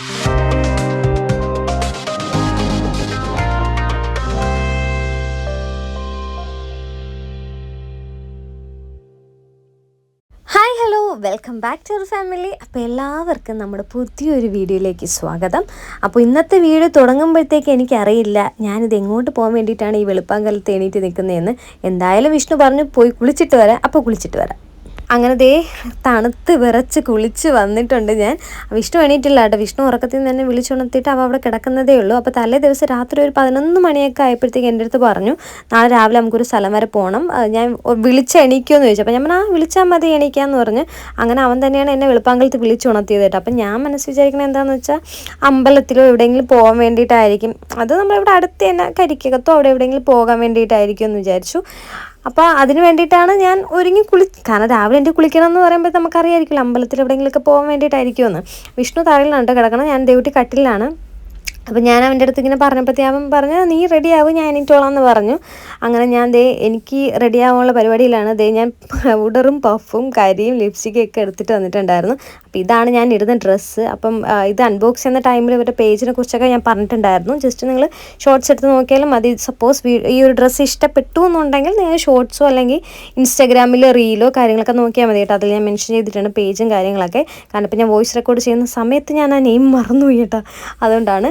Hi hello welcome back to our family അപ്പോൾ എല്ലാവർക്കും നമ്മുടെ പുതിയൊരു വീഡിയോയിലേക്ക് സ്വാഗതം. അപ്പോൾ ഇന്നത്തെ വീഡിയോ തുടങ്ങുമ്പോഴത്തേക്ക് എനിക്കറിയില്ല ഞാനിത് എങ്ങോട്ട് പോകാൻ വേണ്ടിയിട്ടാണ് ഈ വെളുപ്പാങ്കലത്ത് എണീറ്റ് നിൽക്കുന്നതെന്ന്. എന്തായാലും വിഷ്ണു പറഞ്ഞു പോയി കുളിച്ചിട്ട് വരാം. അപ്പോൾ കുളിച്ചിട്ട് വരാം. അങ്ങനെ ദേ തണുത്ത് വിറച്ച് കുളിച്ച് വന്നിട്ടുണ്ട് ഞാൻ. വിഷ്ണു എണീറ്റില്ല കേട്ടോ. വിഷ്ണു ഉറക്കത്തിൽ നിന്ന് തന്നെ വിളിച്ചുണർത്തിയിട്ട് അവ അവിടെ കിടക്കുന്നതേ ഉള്ളൂ. അപ്പോൾ തലേ ദിവസം രാത്രി ഒരു പതിനൊന്ന് മണിയൊക്കെ ആയപ്പോഴത്തേക്ക് എന്റെ അടുത്ത് പറഞ്ഞു നാളെ രാവിലെ നമുക്കൊരു സ്ഥലം വരെ പോകണം ഞാൻ വിളിച്ച് എണീക്കുമെന്ന് ചോദിച്ചു. അപ്പോൾ ഞാൻ ആ വിളിച്ചാൽ മതി എണീക്കാമെന്ന് പറഞ്ഞ്. അങ്ങനെ അവൻ തന്നെയാണ് എന്നെ വെളുപ്പാങ്കലത്ത് വിളിച്ചുണർത്തിയത് കേട്ടോ. അപ്പം ഞാൻ മനസ്സ് വിചാരിക്കുന്നത് എന്താണെന്ന് വെച്ചാൽ അമ്പലത്തിലോ എവിടെയെങ്കിലും പോകാൻ വേണ്ടിയിട്ടായിരിക്കും. അത് നമ്മളിവിടെ അടുത്ത് തന്നെ കരിക്കകത്തോ അവിടെ എവിടെയെങ്കിലും പോകാൻ വേണ്ടിയിട്ടായിരിക്കും എന്ന് വിചാരിച്ചു. അപ്പോൾ അതിന് വേണ്ടിയിട്ടാണ് ഞാൻ ഒരുങ്ങി കുളി കാരണം രാവിലെ എന്റെ കുളിക്കണം എന്ന് പറയുമ്പോൾ നമുക്കറിയായിരിക്കുമല്ലോ അമ്പലത്തിൽ എവിടെയെങ്കിലുമൊക്കെ പോകാൻ വേണ്ടിയിട്ടായിരിക്കുമെന്ന്. വിഷ്ണു തറയിലാണ് കേട്ടോ കിടക്കണം ഞാൻ ദേവട്ടി കട്ടിലാണ് അപ്പം ഞാൻ അവന്റെ അടുത്ത് ഇങ്ങനെ പറഞ്ഞപ്പോഴത്തേ അവൻ പറഞ്ഞു നീ റെഡി ആവും ഞാൻ എണീറ്റോളാം എന്ന് പറഞ്ഞു. അങ്ങനെ ഞാൻ ദേ എനിക്ക് റെഡി ആവാനുള്ള പരിപാടിയിലാണ്. ദേ ഞാൻ പൗഡറും പഫും കരിയും ലിപ്സ്റ്റിക്കും ഒക്കെ എടുത്തിട്ട് വന്നിട്ടുണ്ടായിരുന്നു. അപ്പോൾ ഇതാണ് ഞാൻ ഇടുന്ന ഡ്രസ്സ് അപ്പം ഇത് അൺബോക്സ് ചെയ്യുന്ന ടൈമിൽ ഇവരുടെ പേജിനെ കുറിച്ചൊക്കെ ഞാൻ പറഞ്ഞിട്ടുണ്ടായിരുന്നു. ജസ്റ്റ് നിങ്ങൾ ഷോർട്സ് എടുത്ത് നോക്കിയാലും മതി. സപ്പോസ് ഈ ഒരു ഡ്രസ്സ് ഇഷ്ടപ്പെട്ടു എന്നുണ്ടെങ്കിൽ നിങ്ങൾ ഷോർട്സോ അല്ലെങ്കിൽ ഇൻസ്റ്റാഗ്രാമിൽ റീലോ കാര്യങ്ങളൊക്കെ നോക്കിയാൽ മതി കേട്ടോ. അതിൽ ഞാൻ മെൻഷൻ ചെയ്തിട്ടുണ്ട് പേജും കാര്യങ്ങളൊക്കെ. കാരണം ഇപ്പം ഞാൻ വോയിസ് റെക്കോർഡ് ചെയ്യുന്ന സമയത്ത് ഞാൻ ആ നെയിം മറന്നുപോയി കേട്ടോ. അതുകൊണ്ടാണ്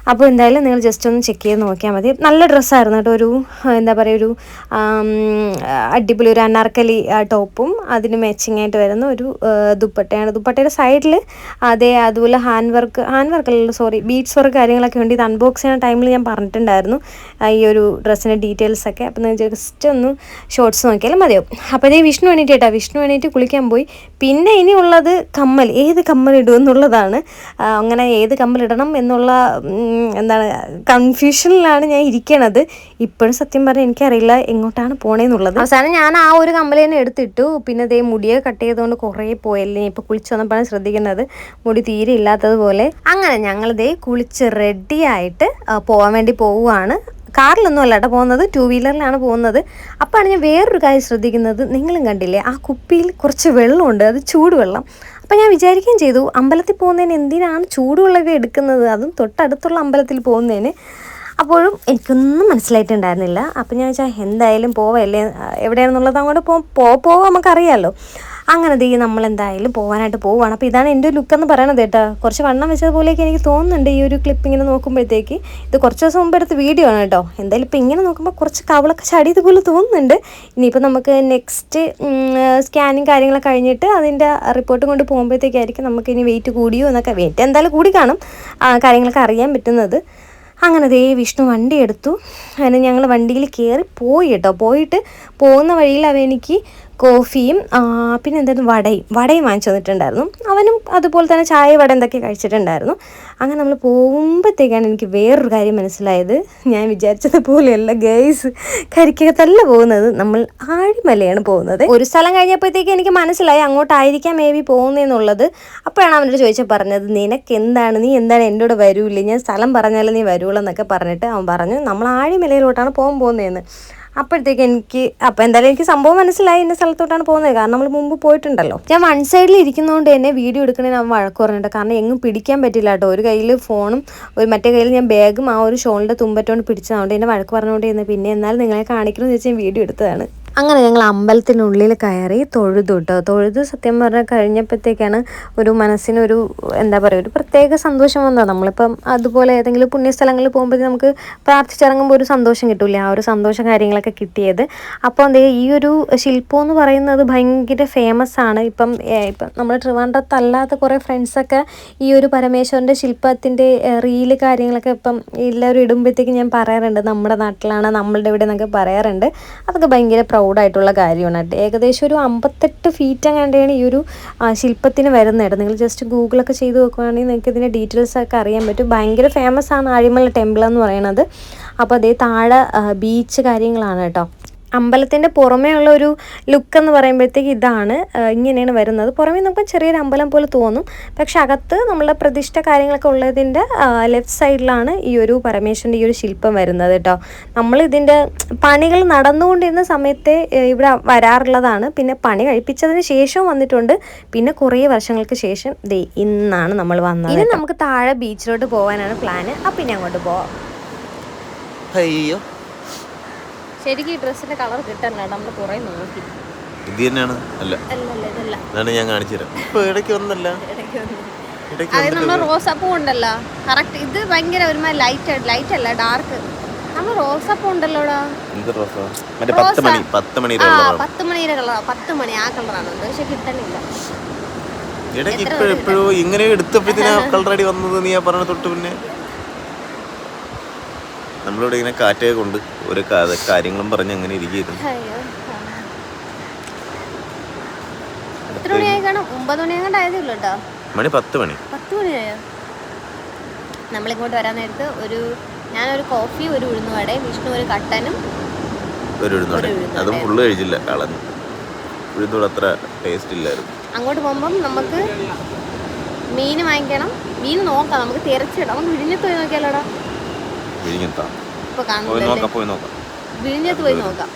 അപ്പോൾ എന്തായാലും നിങ്ങൾ ജസ്റ്റ് ഒന്ന് ചെക്ക് ചെയ്ത് നോക്കിയാൽ മതി. നല്ല ഡ്രസ്സായിരുന്നു കേട്ടോ. ഒരു എന്താ പറയുക ഒരു അടിപൊളി ഒരു അനാർക്കലി ടോപ്പും അതിന് മാച്ചിങ് ആയിട്ട് വരുന്ന ഒരു ദുപ്പട്ടയാണ്. ദുപ്പട്ടയുടെ സൈഡിൽ അതേ അതുപോലെ ഹാൻഡ് വർക്ക് ഹാൻഡ് വർക്ക് അല്ലല്ലോ സോറി ബീഡ്സ് വർക്ക് കാര്യങ്ങളൊക്കെ ഉണ്ട്. ഇത് അൺബോക്സ് ചെയ്യുന്ന ടൈമിൽ ഞാൻ പറഞ്ഞിട്ടുണ്ടായിരുന്നു ഈ ഒരു ഡ്രസ്സിന്റെ ഡീറ്റെയിൽസ് ഒക്കെ. അപ്പോൾ നിങ്ങൾ ജസ്റ്റ് ഒന്ന് ഷോർട്സ് നോക്കിയാലും മതിയാവും. അപ്പോൾ ഇതേ വിഷ്ണു എണീറ്റ് കേട്ടോ. വിഷ്ണു എണീറ്റ് കുളിക്കാൻ പോയി. പിന്നെ ഇനിയുള്ളത് കമ്മൽ. ഏത് കമ്മൽ ഇടുമെന്നുള്ളതാണ് അങ്ങനെ ഏത് കമ്മൽ ഇടണം എന്നുള്ള എന്താണ് കൺഫ്യൂഷനിലാണ് ഞാൻ ഇരിക്കണത്. ഇപ്പോഴും സത്യം പറഞ്ഞാൽ എനിക്കറിയില്ല എങ്ങോട്ടാണ് പോണേന്നുള്ളത്. അവസാനം ഞാൻ ആ ഒരു കമ്മൽ തന്നെ എടുത്തിട്ടു. പിന്നെ ദേ മുടിയെ കട്ട് ചെയ്തുകൊണ്ട് കുറേ പോയല്ലേ ഇപ്പോൾ കുളിച്ച് വന്നപ്പോഴാണ് ശ്രദ്ധിക്കുന്നത്. മുടി തീരെ ഇല്ലാത്തതുപോലെ. അങ്ങനെ ഞങ്ങൾ ദേ കുളിച്ച് റെഡിയായിട്ട് പോകാൻ വേണ്ടി പോവുകയാണ് കാറിലൊന്നും അല്ല കേട്ടോ പോകുന്നത് ടു വീലറിലാണ് പോകുന്നത്. അപ്പോഴാണ് ഞാൻ വേറൊരു കാര്യം ശ്രദ്ധിക്കുന്നത്. നിങ്ങളും കണ്ടില്ലേ ആ കുപ്പിയിൽ കുറച്ച് വെള്ളമുണ്ട് അത് ചൂടുവെള്ളം. അപ്പം ഞാൻ വിചാരിക്കുകയും ചെയ്തു അമ്പലത്തിൽ പോകുന്നതിന് എന്തിനാണ് ചൂടുവെള്ളമൊക്കെ എടുക്കുന്നത്? അതും തൊട്ടടുത്തുള്ള അമ്പലത്തിൽ പോകുന്നതിന്. അപ്പോഴും എനിക്കൊന്നും മനസ്സിലായിട്ടുണ്ടായിരുന്നില്ല. അപ്പം ഞാൻ വെച്ചാൽ എന്തായാലും പോവല്ലേ? എവിടെയാണെന്നുള്ളത് അങ്ങോട്ട് പോ പോ- നമുക്കറിയാമല്ലോ അങ്ങനെ ദേ നമ്മൾ എന്തായാലും പോകാനായിട്ട് പോവുകയാണ് അപ്പോൾ ഇതാണ് എന്റെ ലുക്ക് എന്ന് പറയണത് കേട്ടോ. കുറച്ച് വണ്ണം വെച്ചതുപോലെയൊക്കെ എനിക്ക് തോന്നുന്നുണ്ട് ഈ ഒരു ക്ലിപ്പ് ഇങ്ങനെ നോക്കുമ്പോഴത്തേക്ക്. ഇത് കുറച്ച് ദിവസം മുമ്പ് എടുത്ത വീഡിയോ ആണ് കേട്ടോ. എന്തായാലും ഇപ്പോൾ ഇങ്ങനെ നോക്കുമ്പോൾ കുറച്ച് കവളൊക്കെ ചടിയത് പോലെ തോന്നുന്നുണ്ട്. ഇനിയിപ്പോൾ നമുക്ക് നെക്സ്റ്റ് സ്കാനിങ് കാര്യങ്ങളൊക്കെ കഴിഞ്ഞിട്ട് അതിന്റെ റിപ്പോർട്ട് കൊണ്ട് പോകുമ്പോഴത്തേക്കായിരിക്കും നമുക്ക് ഇനി വെയിറ്റ് കൂടിയോ എന്നൊക്കെ വെയിറ്റ് എന്തായാലും കൂടി കാണും. കാര്യങ്ങളൊക്കെ അറിയാൻ പറ്റുന്നത്. അങ്ങനെ ദേ വിഷ്ണു വണ്ടി എടുത്തു. അങ്ങനെ ഞങ്ങൾ വണ്ടിയിൽ കയറി പോയി കേട്ടോ. പോയിട്ട് പോകുന്ന വഴിയിൽ അവനിക്ക് എനിക്ക് കോഫിയും പിന്നെ എന്തായിരുന്നു വടയും വടയും വാങ്ങിച്ചു തന്നിട്ടുണ്ടായിരുന്നു അവനും അതുപോലെ തന്നെ ചായ വട എന്തൊക്കെ കഴിച്ചിട്ടുണ്ടായിരുന്നു. അങ്ങനെ നമ്മൾ പോകുമ്പോഴത്തേക്കാണ് എനിക്ക് വേറൊരു കാര്യം മനസ്സിലായത്. ഞാൻ വിചാരിച്ചത് പോലെയല്ല ഗേൾസ് കരിക്കകത്തല്ല പോകുന്നത്. നമ്മൾ ആഴിമലയാണ് പോകുന്നത്. ഒരു സ്ഥലം കഴിഞ്ഞപ്പോഴത്തേക്ക് എനിക്ക് മനസ്സിലായി അങ്ങോട്ടായിരിക്കാം മേ ബി പോകുന്നതെന്നുള്ളത് അപ്പോഴാണ് അവനോട് ചോദിച്ചാൽ പറഞ്ഞത് നിനക്ക് എന്താണ് നീ എന്താണ് എന്റെ കൂടെ വരൂല്ലേ? ഞാൻ സ്ഥലം പറഞ്ഞാലേ നീ വരുള്ളൂ എന്നൊക്കെ പറഞ്ഞിട്ട് അവൻ പറഞ്ഞു നമ്മൾ ആഴിമലയിലോട്ടാണ് പോകാൻ പോകുന്നതെന്ന് അപ്പോഴത്തേക്ക് എനിക്ക് അപ്പോൾ എന്തായാലും എനിക്ക് സംഭവം മനസ്സിലായി ഇന്ന സ്ഥലത്തോട്ടാണ് പോകുന്നത്. കാരണം നമ്മൾ മുമ്പ് പോയിട്ടുണ്ടല്ലോ. ഞാൻ വൺ സൈഡിൽ ഇരിക്കുന്നതുകൊണ്ട് തന്നെ വീഡിയോ എടുക്കണേന് ഞാൻ വഴക്ക് പറഞ്ഞിട്ട് കാരണം എങ്ങും പിടിക്കാൻ പറ്റില്ല കേട്ടോ. ഒരു കയ്യിൽ ഫോണും ഒരു മറ്റേ കയ്യിൽ ഞാൻ ബാഗും ആ ഒരു ഷോളിന്റെ തുമ്പറ്റോണ്ട് പിടിച്ചതുകൊണ്ട് എന്നെ വഴക്ക് പറഞ്ഞുകൊണ്ട് തന്നെ പിന്നെ എന്നാലും നിങ്ങളെ കാണിക്കണമെന്ന് വെച്ചാൽ ഞാൻ വീഡിയോ എടുത്തതാണ്. അങ്ങനെ ഞങ്ങൾ അമ്പലത്തിനുള്ളിൽ കയറി തൊഴുതു കേട്ടോ തൊഴുത് സത്യം പറഞ്ഞാൽ കഴിഞ്ഞപ്പോഴത്തേക്കാണ് ഒരു മനസ്സിനൊരു എന്താ പറയുക ഒരു പ്രത്യേക സന്തോഷം വന്നത്. നമ്മളിപ്പം അതുപോലെ ഏതെങ്കിലും പുണ്യസ്ഥലങ്ങളിൽ പോകുമ്പോഴത്തേക്ക് നമുക്ക് പ്രാർത്ഥിച്ചിറങ്ങുമ്പോൾ ഒരു സന്തോഷം കിട്ടില്ല? ആ ഒരു സന്തോഷം കാര്യങ്ങളൊക്കെ കിട്ടിയത്. അപ്പോൾ എന്തേ ഈ ഒരു ശില്പം എന്ന് പറയുന്നത് ഭയങ്കര ഫേമസ് ആണ്. ഇപ്പം ഇപ്പം നമ്മൾ ട്രിവാൻഡ്രത്തല്ലാത്ത കുറേ ഫ്രണ്ട്സൊക്കെ ഈ ഒരു പരമേശ്വരന്റെ ശില്പത്തിന്റെ റീൽ കാര്യങ്ങളൊക്കെ ഇപ്പം എല്ലാവരും ഇടുമ്പോഴത്തേക്ക് ഞാൻ പറയാറുണ്ട് നമ്മുടെ നാട്ടിലാണ് നമ്മളുടെ ഇവിടെ എന്നൊക്കെ പറയാറുണ്ട്. അതൊക്കെ ഭയങ്കര പ്രൗഡായിട്ടുള്ള കാര്യമാണ്. കേട്ടോ ഏകദേശം ഒരു അമ്പത്തെട്ട് ഫീറ്റ് അങ്ങാണ്ടാണ് ഈ ഒരു ശില്പത്തിന് വരുന്നത് നിങ്ങൾ ജസ്റ്റ് ഗൂഗിളൊക്കെ ചെയ്ത് നോക്കുകയാണെങ്കിൽ നിങ്ങൾക്ക് ഇതിന്റെ ഡീറ്റെയിൽസ് ഒക്കെ അറിയാൻ പറ്റും. ഭയങ്കര ഫേമസ് ആണ് ആഴിമല ടെമ്പിൾ എന്ന് പറയുന്നത്. അപ്പോൾ അതേ താഴെ ബീച്ച് കാര്യങ്ങളാണ് കേട്ടോ. അമ്പലത്തിന്റെ പുറമേ ഉള്ള ഒരു ലുക്ക് എന്ന് പറയുമ്പോഴത്തേക്ക് ഇതാണ് ഇങ്ങനെയാണ് വരുന്നത്. പുറമേ നമുക്ക് ചെറിയൊരു അമ്പലം പോലെ തോന്നും. പക്ഷെ അകത്ത് നമ്മളുടെ പ്രതിഷ്ഠ കാര്യങ്ങളൊക്കെ ഉള്ളതിന്റെ ലെഫ്റ്റ് സൈഡിലാണ് ഈ ഒരു പരമേശ്വരന്റെ ഈ ഒരു ശില്പം വരുന്നത് കേട്ടോ. നമ്മൾ ഇതിന്റെ പണികൾ നടന്നുകൊണ്ടിരുന്ന സമയത്തെ ഇവിടെ വരാറുള്ളതാണ്. പിന്നെ പണി കഴിപ്പിച്ചതിന് ശേഷവും വന്നിട്ടുണ്ട്. പിന്നെ കുറേ വർഷങ്ങൾക്ക് ശേഷം ദേ ഇന്നാണ് നമ്മൾ വന്നത് ഇനി നമുക്ക് താഴെ ബീച്ചിലോട്ട് പോകാനാണ് പ്ലാന് അപ്പം പിന്നെ അങ്ങോട്ട് പോവാം. അയ്യോ. ശരിക്കും ഈ ഡ്രസ്സിന്റെ കളർ കിട്ടാനില്ല നമ്മൾ കുറേ നോക്കി. ഇത് തന്നെയാണ്? അല്ല. അതാണ് ഞാൻ കാണിച്ചു തരാം. ഇപ്പൊ ഇടയ്ക്ക് വന്നല്ല. ഇടയ്ക്ക് വന്നു. ഇടയ്ക്ക് അത് നമ്മൾ റോസാപ്പൂ ഉണ്ടല്ലോ. കറക്റ്റ് ഇത് ഭയങ്കര ഒരുമാതിരി ലൈറ്റ് ലൈറ്റ് അല്ല ഡാർക്ക് നമ്മൾ റോസാപ്പൂ ഉണ്ടല്ലോടാ? പത്ത് മണി പത്ത് ആ മണിയുടെ കളറാണ്. പത്ത് മണിയുടെ കളർ മണി ആ കളറാണ്. അത് പക്ഷെ കിട്ടണില്ല. ഇടയ്ക്ക് ഇപ്പോഴും എപ്പോഴും ഇങ്ങനെ എടുത്തപ്പോഴത്തേനാ കളർ അടി വന്നത് നീ ആ പറഞ്ഞ തൊട്ട് പിന്നെ? നമ്മളിവിടെ ഇങ്ങനെ കാറ്റൊക്കെ കൊണ്ട് ഒരു കാര്യങ്ങളും പറഞ്ഞ് അങ്ങനെ ഇരിക്കുന്നു മണി പത്ത് മണി. പത്ത് മണിയായോ? നമ്മളിങ്ങോട്ട് വരാൻ നേരത്ത് ഒരു ഞാനൊരു കോഫി ഒരു ഉഴുന്നുവടയും വിഷ്ണു ഒരു കട്ടനും ഒരു ഉഴുന്നോടെ അതും ഫുള്ള് കഴിച്ചില്ല കളഞ്ഞു. ഉഴുന്നുവട അത്ര ടേസ്റ്റ് ഇല്ലായിരുന്നു. അങ്ങോട്ട് പോകുമ്പം നമുക്ക് മീൻ വാങ്ങിക്കണം. മീൻ നോക്കാം നമുക്ക് തിരച്ചിടാം. നമുക്ക് വിഴിഞ്ഞത്ത് പോയി നോക്കിയാലോടാ. വിഴിഞ്ഞത്താ പോയി നോക്കാം പോയി നോക്കാം. വിഴിഞ്ഞത്ത് പോയി നോക്കാം.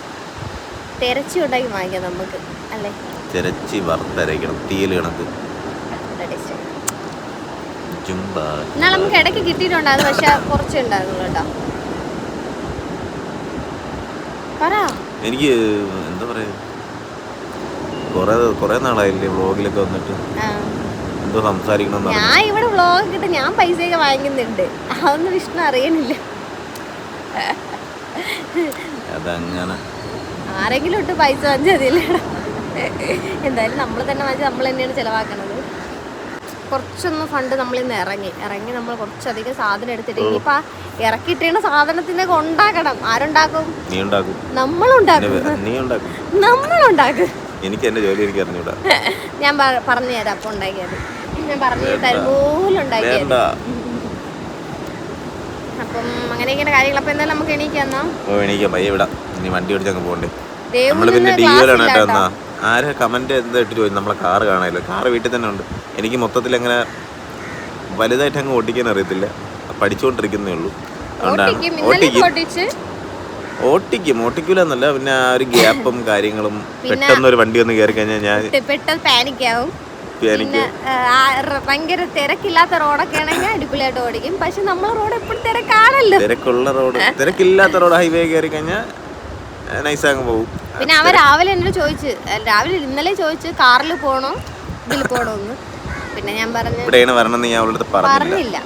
തിരച്ചി ഉണ്ടാക്കി വാങ്ങിക്കാം നമുക്ക് അല്ലേ? തിരച്ചി വറുത്തരയ്ക്കണം തീയിൽ കണക്ക്. എന്നാൽ നമുക്ക് ഇടയ്ക്ക് കിട്ടിയിട്ടുണ്ടായിരുന്നു പക്ഷെ കുറച്ചേ ഉണ്ടായിരുന്നുള്ളൂ കേട്ടോ. പറ. എനിക്ക് എന്താ പറയാ? കൊറേ കുറെ നാളായില്ലേ വ്ളോഗിലൊക്കെ വന്നിട്ട്. എന്തോ സംസാരിക്കണം ഞാൻ ഇവിടെ വ്ളോഗ് കിട്ടും ഞാൻ പൈസയൊക്കെ വാങ്ങിക്കുന്നുണ്ട്. അതൊന്നും വിഷ്ണു അറിയണില്ല. അതങ്ങനെ. ആരെങ്കിലും ഇട്ട് പൈസ വാങ്ങിച്ചതില്ല എന്തായാലും നമ്മൾ തന്നെ വാങ്ങിച്ച് നമ്മൾ തന്നെയാണ് ചിലവാക്കണത്. കുറച്ചൊന്ന് ഫണ്ട് നമ്മൾ ഇന്ന് ഇറങ്ങി. ഇറങ്ങി നമ്മൾ കുറച്ചധികം സാധനം എടുത്തിട്ട് ഇനിയിപ്പോ ആ സാധനത്തിന് ഉണ്ടാക്കണം. ആരുണ്ടാക്കും? നീ ഉണ്ടാക്കും നമ്മളുണ്ടാക്കും. എന്നെ നീ ഉണ്ടാക്കും നമ്മളുണ്ടാക്കും. എനിക്ക് എന്റെ ജോലി എനിക്ക് അറിഞ്ഞൂടാ ഞാൻ പറഞ്ഞുതരാം പറഞ്ഞു തരാം. അപ്പൊ ഉണ്ടാക്കിയത്. ഞാൻ പറഞ്ഞു തരും പോലെ ഉണ്ടാക്കിയത്. വേണ്ട. അപ്പം അങ്ങനെ ഇങ്ങനെ കാര്യങ്ങൾ അപ്പൊ എന്തായാലും നമുക്ക് എണീക്കാന്നാ ഓ എനിക്ക് പയ്യെ വിടാം ഇനി വണ്ടി ഓടിച്ച് അങ്ങ് പോകണ്ടേ ദേവു പിന്നെ ഇല്ല കേട്ടോ. എന്നാ. ആരെ കമന്റ് എന്താ ഇട്ടിട്ട് പോയി? നമ്മളെ കാറ് കാണാനില്ല. കാറ് വീട്ടിൽ തന്നെ ഉണ്ട്. എനിക്ക് മൊത്തത്തിൽ അങ്ങനെ വലുതായിട്ട് അങ്ങ് ഓടിക്കാൻ അറിയത്തില്ല. പഠിച്ചുകൊണ്ടിരിക്കുന്നേ ഉള്ളൂ. അതുകൊണ്ടാണ്. ഓട്ടിക്കും. ഓട്ടിക്കും. ഓട്ടിക്കൂല എന്നല്ല. പിന്നെ ആ ഒരു ഗ്യാപ്പും കാര്യങ്ങളും പെട്ടെന്ന് ഒരു വണ്ടി ഒന്ന് കയറി കഴിഞ്ഞാൽ ഞാൻ പെട്ടെന്ന് പാനിക്കാവും എനിക്ക്. ഭയങ്കര തിരക്കില്ലാത്ത റോഡൊക്കെ ആണെങ്കിൽ അടിപൊളിയായിട്ട് ഓടിക്കും. പക്ഷെ നമ്മളെ റോഡ് എപ്പോഴും തിരക്കാണല്ലോ. തിരക്കുള്ള റോഡ് തിരക്കില്ലാത്ത റോഡ് ഹൈവേ കയറി കഴിഞ്ഞാൽ പോകും. പിന്നെ അവൻ രാവിലെ എന്നോട് ചോദിച്ചു രാവിലെ ഇന്നലെ ചോദിച്ചു കാറിൽ പോണോ ഇതിൽ പോണോന്ന് പിന്നെ ഞാൻ പറഞ്ഞു ഇവിടെയാണ് വരണമെന്ന് ഞാൻ അവളുടെ പറഞ്ഞില്ല.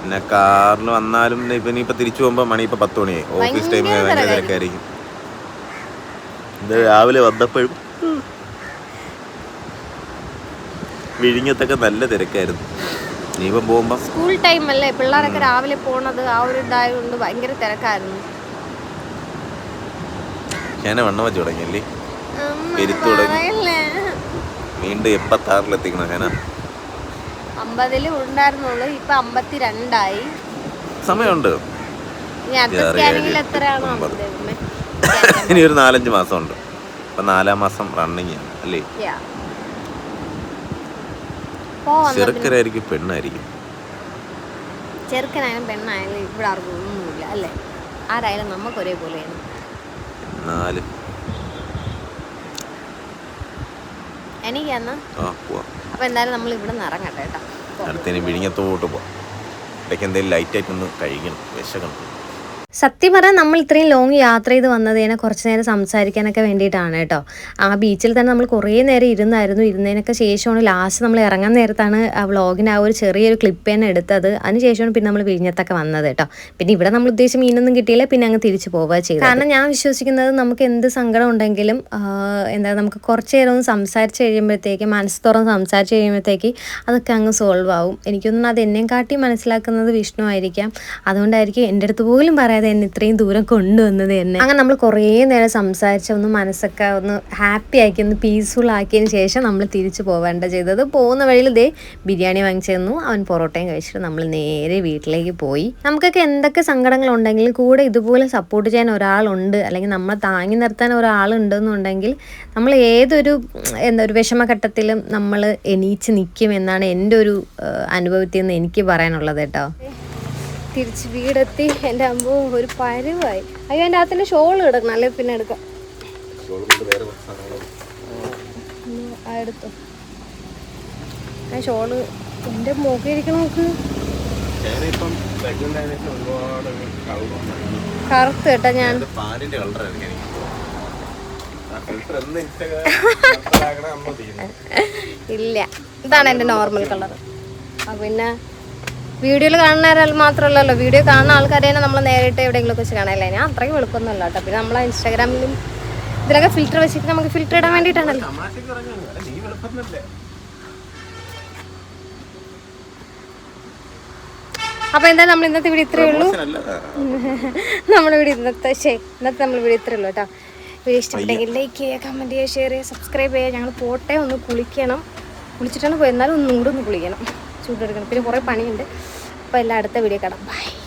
പിന്നെ കാറിൽ വന്നാലും ഇപ്പൊ ഇനിയിപ്പോ തിരിച്ചു പോകുമ്പോ മണി ഇപ്പൊ പത്ത് മണിയായി. ഓഫീസ് ടൈം ഭയങ്കര തിരക്കായിരിക്കും. ഇത് രാവിലെ വന്നപ്പോഴും വിഴിഞ്ഞത്തൊക്കെ നല്ല തിരക്കായിരുന്നു. ഇനിയിപ്പം പോകുമ്പോൾ സ്കൂൾ ടൈം അല്ലേ പിള്ളേരൊക്കെ രാവിലെ പോണത് ആ ഒരു ഇതായതുകൊണ്ട് ഭയങ്കര തിരക്കായിരുന്നു. ഞാൻ വണ്ണം വെച്ച് തുടങ്ങിയല്ലേ പെരുത്ത് തുടങ്ങി. വീണ്ടും എപ്പത്താറിലെത്തിക്കണം ഞാൻ അമ്പതിൽ ഉണ്ടായിരുന്നുള്ളൂ ഇപ്പൊ അമ്പത്തിരണ്ടായി. സമയമുണ്ട്. ഇനി ഒരു നാലഞ്ച് മാസം ഉണ്ട് അപ്പൊ നാലാം മാസം റണ്ണിങ് അല്ലേ Yeah. പോവാം എന്നാ പിന്നെ. ചെറുക്കനായിരിക്കും പെണ്ണായിരിക്കും. ചെറുക്കനായാലും പെണ്ണായാലും ഇവിടെ ആർക്കും ഒന്നുമില്ല അല്ലേ? ആരായാലും നമുക്ക് ഒരേപോലെയാണ്. നാല്. എനിക്ക് എന്നാ? അപ്പൊ എന്തായാലും നമ്മൾ ഇവിടെ നിന്ന് ഇറങ്ങട്ടെ കേട്ടോ. അടുത്തതിന് വിഴിഞ്ഞത്തോട്ട് പോവാം. ഇടയ്ക്ക് എന്തെങ്കിലും ലൈറ്റായിട്ടൊന്ന് കഴിക്കണം വിശക്കണം. സത്യം പറഞ്ഞാൽ നമ്മൾ ഇത്രയും ലോങ് യാത്ര ചെയ്ത് വന്നതിനെ കുറച്ച് നേരം സംസാരിക്കാനൊക്കെ വേണ്ടിയിട്ടാണ് കേട്ടോ. ആ ബീച്ചിൽ തന്നെ നമ്മൾ കുറേ നേരം ഇരുന്നായിരുന്നു. ഇരുന്നതിനൊക്കെ ശേഷമാണ് ലാസ്റ്റ് നമ്മൾ ഇറങ്ങാൻ നേരത്താണ് ആ വ്ളോഗിന്റെ ആ ഒരു ചെറിയൊരു ക്ലിപ്പ് തന്നെ എടുത്തത്. അതിനുശേഷമാണ് പിന്നെ നമ്മൾ വിഴിഞ്ഞത്തൊക്കെ വന്നത് കേട്ടോ. പിന്നെ ഇവിടെ നമ്മൾ ഉദ്ദേശിച്ച മീനൊന്നും കിട്ടിയില്ല. പിന്നെ അങ്ങ് തിരിച്ചു പോവുക ചെയ്തു കാരണം ഞാൻ വിശ്വസിക്കുന്നത് നമുക്ക് എന്ത് സങ്കടം ഉണ്ടെങ്കിലും എന്താ നമുക്ക് കുറച്ച് നേരം ഒന്ന് സംസാരിച്ച് കഴിയുമ്പോഴത്തേക്ക് മനസ്സ് തുറന്ന് സംസാരിച്ച് കഴിയുമ്പോഴത്തേക്ക് അതൊക്കെ അങ്ങ് സോൾവ് ആവും. എനിക്കൊന്നും അത് എന്നെയും കാട്ടി മനസ്സിലാക്കുന്നത് വിഷ്ണു ആയിരിക്കാം. അതുകൊണ്ടായിരിക്കും എന്റെ അടുത്ത് പോലും പറയാതെ ആയത് എന്നെ ഇത്രയും ദൂരം കൊണ്ടുവന്നത് തന്നെ അങ്ങനെ നമ്മൾ കുറേ നേരം സംസാരിച്ച് ഒന്ന് മനസ്സൊക്കെ ഒന്ന് ഹാപ്പി ആക്കി ഒന്ന് പീസ്ഫുൾ ആക്കിയതിന് ശേഷം നമ്മൾ തിരിച്ചു പോവേണ്ട ചെയ്തത്. പോകുന്ന വഴിയിൽ ദേ ബിരിയാണി വാങ്ങിച്ചു തന്നു. അവൻ പൊറോട്ടയും കഴിച്ചിട്ട് നമ്മൾ നേരെ വീട്ടിലേക്ക് പോയി. നമുക്കൊക്കെ എന്തൊക്കെ സങ്കടങ്ങളുണ്ടെങ്കിലും കൂടെ ഇതുപോലെ സപ്പോർട്ട് ചെയ്യാൻ ഒരാളുണ്ട് അല്ലെങ്കിൽ നമ്മളെ താങ്ങി നിർത്താൻ ഒരാളുണ്ടെന്നുണ്ടെങ്കിൽ നമ്മൾ ഏതൊരു എന്താ ഒരു വിഷമഘട്ടത്തിലും നമ്മൾ എണീച്ച് നിൽക്കും എന്നാണ് എന്റെ ഒരു അനുഭവത്തിൽ നിന്ന് എനിക്ക് പറയാനുള്ളത് കേട്ടോ. തിരിച്ച് വീടെത്തി എന്റെ അമ്പോ ഒരു പരുവായി. അയ്യോ എന്റെ അകത്തിന്റെ ഷോൾ കിടക്കണം അല്ലെ? പിന്നെ എടുക്കാം. എടുത്തോ. ആ ഷോൾ എന്റെ മുഖം നോക്ക്. കറുത്ത് കേട്ടാ ഞാൻ. ഇല്ല. ഇതാണ് എന്റെ നോർമൽ കളർ പിന്നെ വീഡിയോയിൽ കാണുന്നവരാൽ മാത്രമല്ലല്ലോ. വീഡിയോ കാണുന്ന ആൾക്കാരെ തന്നെ നമ്മൾ നേരിട്ട് എവിടെയെങ്കിലും വെച്ച് കാണാനല്ലേ ഞാൻ അത്രയ്ക്ക് വെളുപ്പൊന്നുമല്ല കേട്ടോ. പിന്നെ നമ്മളെ ഇൻസ്റ്റാഗ്രാമിലും ഇതിലൊക്കെ ഫിൽറ്റർ വെച്ചിട്ട് നമുക്ക് ഫിൽറ്റർ ഇടാൻ വേണ്ടിയിട്ടാണല്ലോ. അപ്പൊ എന്താ എന്തായാലും നമ്മൾ ഇന്നത്തെ വീഡിയോ ഇത്രയേ ഉള്ളൂ. നമ്മളിവിടെ ഇന്നത്തെ ശേ ഇന്നത്തെ നമ്മൾ വീഡിയോ ഇത്രയേ ഉള്ളൂ കേട്ടോ. വീഡിയോ ഇഷ്ടപ്പെട്ടെങ്കിൽ ലൈക്ക് ചെയ്യുക കമന്റ് ചെയ്യുക ഷെയർ ചെയ്യുക സബ്സ്ക്രൈബ് ചെയ്യുക. ഞങ്ങൾ പോട്ടെ ഒന്ന് കുളിക്കണം. കുളിച്ചിട്ടാണ് പോയി. എന്നാലും ഒന്നും കൂടെ ഒന്ന് കുളിക്കണം. ചൂടെടുക്കണം. പിന്നെ കുറേ പണിയുണ്ട്. അപ്പോൾ എല്ലാം അടുത്ത വീഡിയോ കാണാം. ബൈ